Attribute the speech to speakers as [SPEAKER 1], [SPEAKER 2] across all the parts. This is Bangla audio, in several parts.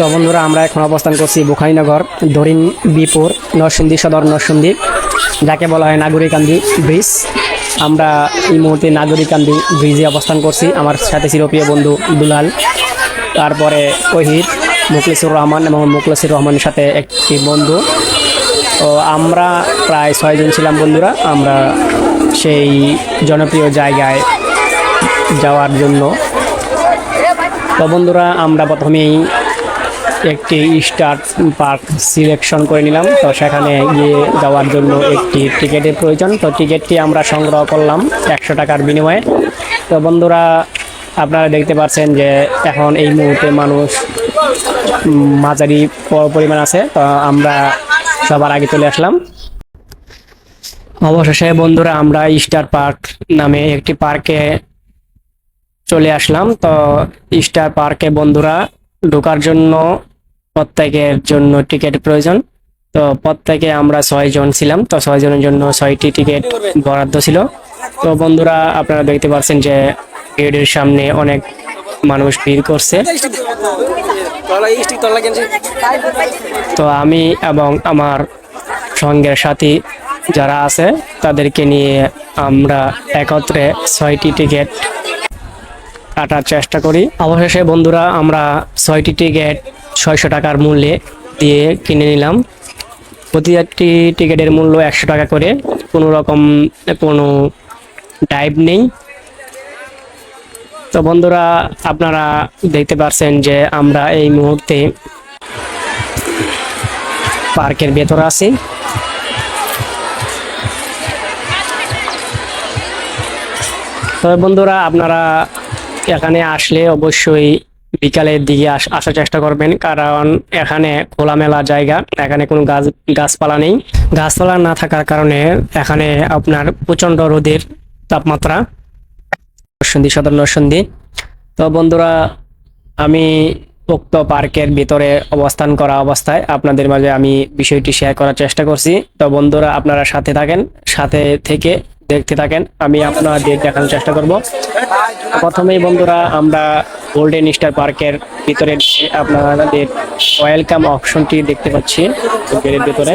[SPEAKER 1] তো বন্ধুরা, আমরা এখন অবস্থান করছি বুখাইনগর দরিন, বিপুর, নরসিংদী সদর নরসিংদী, যাকে বলা হয় নাগরিকান্দি ব্রিজ। আমরা এই মুহূর্তে নাগরিকান্দি ব্রিজে অবস্থান করছি, আমার সাথে ছিল প্রিয় বন্ধু দুলাল, তারপরে ওহিদ মুখলিসুর রহমান এবং মুখলিসুর রহমানের সাথে একটি বন্ধু। তো আমরা প্রায় ছয়জন ছিলাম বন্ধুরা, আমরা সেই জনপ্রিয় জায়গায় যাওয়ার জন্য। তো বন্ধুরা, আমরা প্রথমেই একটি স্টার পার্ক সিলেকশন করে নিলাম। তো সেখানে গিয়ে যাওয়ার জন্য একটি টিকিটের প্রয়োজন। তো টিকিটটি আমরা সংগ্রহ করলাম একশো টাকার বিনিময়ে। তো বন্ধুরা, আপনারা দেখতে পাচ্ছেন যে এখন এই মুহূর্তে মানুষ মাঝারি পরিমাণ আছে। তো আমরা সবার আগে চলে আসলাম। অবশেষে বন্ধুরা, আমরা স্টার পার্ক নামে একটি পার্কে চলে আসলাম। তো স্টার পার্কে বন্ধুরা ঢোকার জন্য প্রত্যেকের জন্য টিকিট প্রয়োজন। তো প্রত্যেকে আমরা ছয় জন ছিলাম, তো ছয় জনের জন্য ছয়টি টিকিট বরাদ্দ ছিল। তো বন্ধুরা, আপনারা দেখতে পাচ্ছেন যে গেটের সামনে অনেক মানুষ ভিড় করছে। তো আমি এবং আমার সঙ্গের সাথী যারা আছে, তাদেরকে নিয়ে আমরা একত্রে ছয়টি টিকিট কাটার চেষ্টা করি। অবশেষে, বন্ধুরা, আমরা ছয়টি টিকিট, ছয়শো টাকার মূল্যে দিয়ে কিনে নিলাম। প্রতিটি টিকিটের মূল্য একশো টাকা করে। কোনো রকম, কোনো ডাইভ নেই। তো, বন্ধুরা, আপনারা দেখতে পাচ্ছেন যে আমরা এই মুহূর্তে পার্কের ভেতরে আছি। তবে, বন্ধুরা, আপনারা এখানে আসলে অবশ্যই বিকালের দিকে আস- আসার চেষ্টা করবেন, কারণ এখানে খোলামেলা জায়গা, এখানে কোনো গাছ, গাছপালা নেই। গাছপালা না থাকার কারণে এখানে আপনার প্রচণ্ড রোদের তাপমাত্রা। নরসিংদী সদর নরসিংদী তো বন্ধুরা, আমি উক্ত পার্কের ভিতরে অবস্থান করা অবস্থায় আপনাদের মাঝে আমি বিষয়টি শেয়ার করার চেষ্টা করছি। তো বন্ধুরা, আপনারা সাথে থাকেন, সাথে থেকে দেখতে থাকেন, আমি আপনাদের দেখানোর চেষ্টা করব। প্রথমেই বন্ধুরা, আমরা গোল্ডেন স্টার পার্কের ভিতরে আপনাদের ওয়েলকাম অপশনটি দেখতে পাচ্ছি গেটের ভিতরে।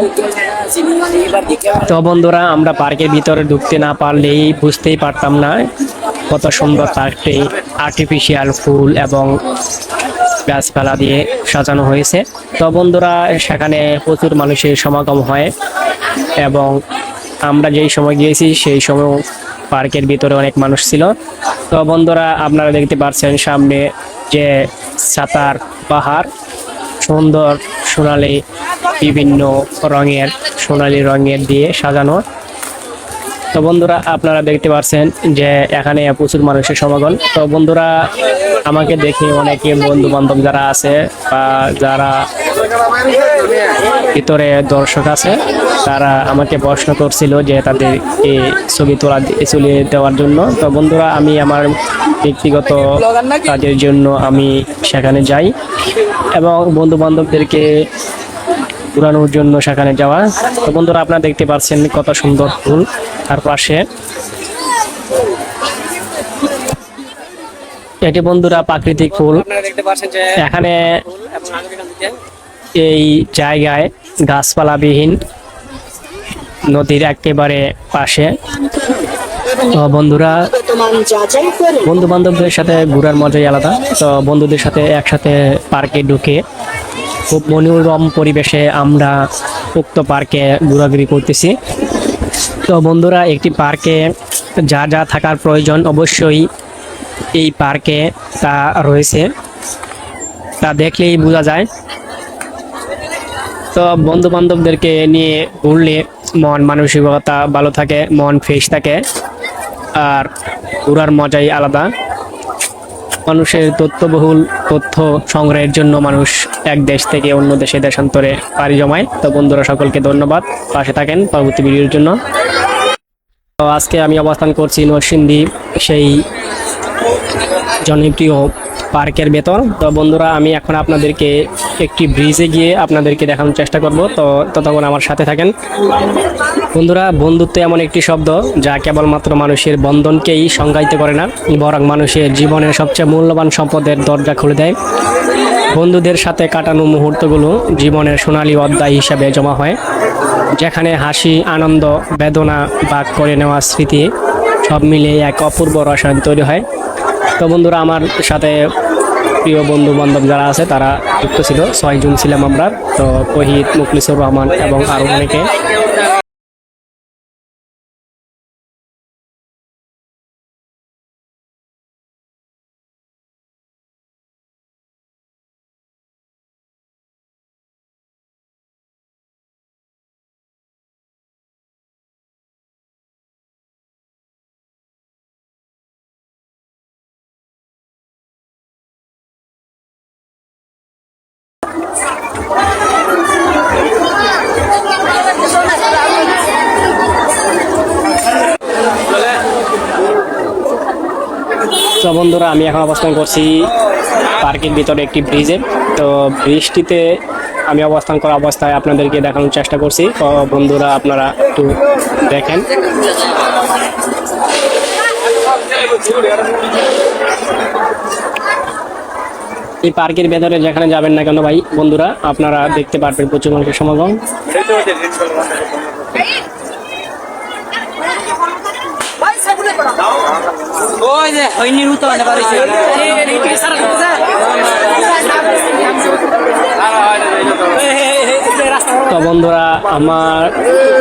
[SPEAKER 1] তো বন্ধুরা, আমরা পার্কের ভিতরে ঢুকতে না পারলেই বুঝতেই পারতাম না কত সুন্দর পার্কটি আর্টিফিশিয়াল ফুল এবং গাছপালা দিয়ে সাজানো হয়েছে। তো বন্ধুরা, সেখানে প্রচুর মানুষের সমাগম হয় এবং আমরা যেই সময় গিয়েছি, সেই সময় পার্কের ভিতরে অনেক মানুষ ছিল। তো বন্ধুরা, আপনারা দেখতে পাচ্ছেন সামনে যে সাতার পাহাড়, সুন্দর সোনালি বিভিন্ন রঙের, সোনালি রঙের দিয়ে সাজানো। তো বন্ধুরা, আপনারা দেখতে পাচ্ছেন যে এখানে প্রচুর মানুষের সমাগম। তো বন্ধুরা, আমাকে দেখে অনেকে বন্ধু বান্ধব যারা আছে বা যারা ভিতরে দর্শক আছে তারা আমাকে প্রশ্ন করছিল যে তাদেরকে ছবি তোলা ছবি দেওয়ার জন্য। তো বন্ধুরা আমি আমার ব্যক্তিগত কাজের জন্য আমি সেখানে যাই এবং বন্ধু বান্ধবদেরকে ঘুরানোর জন্য সেখানে যাওয়া। তো বন্ধুরা আপনারা দেখতে পাচ্ছেন কত সুন্দর ফুল তার পাশে। এটি বন্ধুরা প্রাকৃতিক ফুল। এখানে এই জায়গায় গাছপালাবিহীন নদীর একেবারে পাশে। তো বন্ধুরা বন্ধু বান্ধবদের সাথে ঘোরার মজাই আলাদা। তো বন্ধুদের সাথে একসাথে পার্কে ঢুকে খুব মনোরম পরিবেশে আমরা উক্ত পার্কে ঘোরাঘুরি করতেছি। তো বন্ধুরা, একটি পার্কে যা যা থাকার প্রয়োজন অবশ্যই এই পার্কে তা রয়েছে। তা দেখলেই বোঝা যায়। তো বন্ধু বান্ধবদেরকে নিয়ে ঘুরলে মন মানসিকতা ভালো থাকে, মন ফ্রেশ থাকে, আর ঘোরার মজাই আলাদা। মানুষের তথ্যবহুল তথ্য সংগ্রহের জন্য মানুষ এক দেশ থেকে অন্য দেশে দেশান্তরে পাড়ি জমায়। তো বন্ধুরা, সকলকে ধন্যবাদ। পাশে থাকেন পরবর্তী ভিডিওর জন্য। তো আজকে আমি অবস্থান করছি নরসিংদী, সেই জনপ্রিয় পার্কের ভেতর। তো বন্ধুরা, আমি এখন আপনাদেরকে একটি ব্রিজে গিয়ে আপনাদেরকে দেখানোর চেষ্টা করব। তো ততক্ষণ আমার সাথে থাকেন। বন্ধুরা, বন্ধুত্ব এমন একটি শব্দ যা কেবলমাত্র মানুষের বন্ধনকেই সংজ্ঞায়িত করে না, বরং মানুষের জীবনের সবচেয়ে মূল্যবান সম্পদের দরজা খুলে দেয়। বন্ধুদের সাথে কাটানো মুহূর্তগুলো জীবনের সোনালী অধ্যায় হিসাবে জমা হয়, যেখানে হাসি, আনন্দ, বেদনা ভাগ করে নেওয়া স্মৃতি সব মিলে এক অপূর্ব রসায়ন তৈরি হয়। তো বন্ধুরা, আমার সাথে প্রিয় বন্ধু বান্ধব যারা আছে, তারা যুক্ত ছিল। ছয় জুন ছিলাম আমরা। তো কহিদ মুখলিসুর রহমান এবং আরও অনেকে। তো বন্ধুরা, আমি এখন অবস্থান করছি পার্কের ভিতরে একটি ব্রিজে। তো ব্রিজটিতে আমি অবস্থান করা অবস্থায় আপনাদেরকে দেখানোর চেষ্টা করছি। তো বন্ধুরা, আপনারা একটু দেখেন। এই পার্কের ভেতরে যেখানে যাবেন না কেন ভাই, বন্ধুরা, আপনারা দেখতে পারবেন প্রচুর মানুষের সমাগম।
[SPEAKER 2] ওই যে
[SPEAKER 1] তো বন্ধুরা, আমার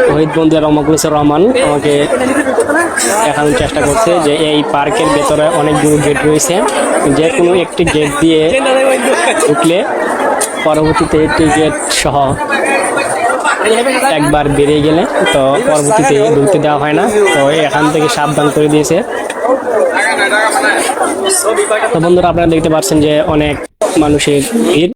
[SPEAKER 1] শহীদ বন্ধু এবং রহমান আমাকে দেখানোর চেষ্টা করছে যে এই পার্কের ভেতরে অনেকগুলো গেট রয়েছে। যে কোনো একটি গেট দিয়ে ঢুকলে পরবর্তীতে একটি গেট সহ একবার বেরিয়ে গেলে তো পরবর্তীতে ঢুকতে দেওয়া হয় না। তো এখান থেকে সাবধান করে দিয়েছে। তো বন্ধুরা আপনারা দেখতে পাচ্ছেন যে অনেক মানুষের ভিড়।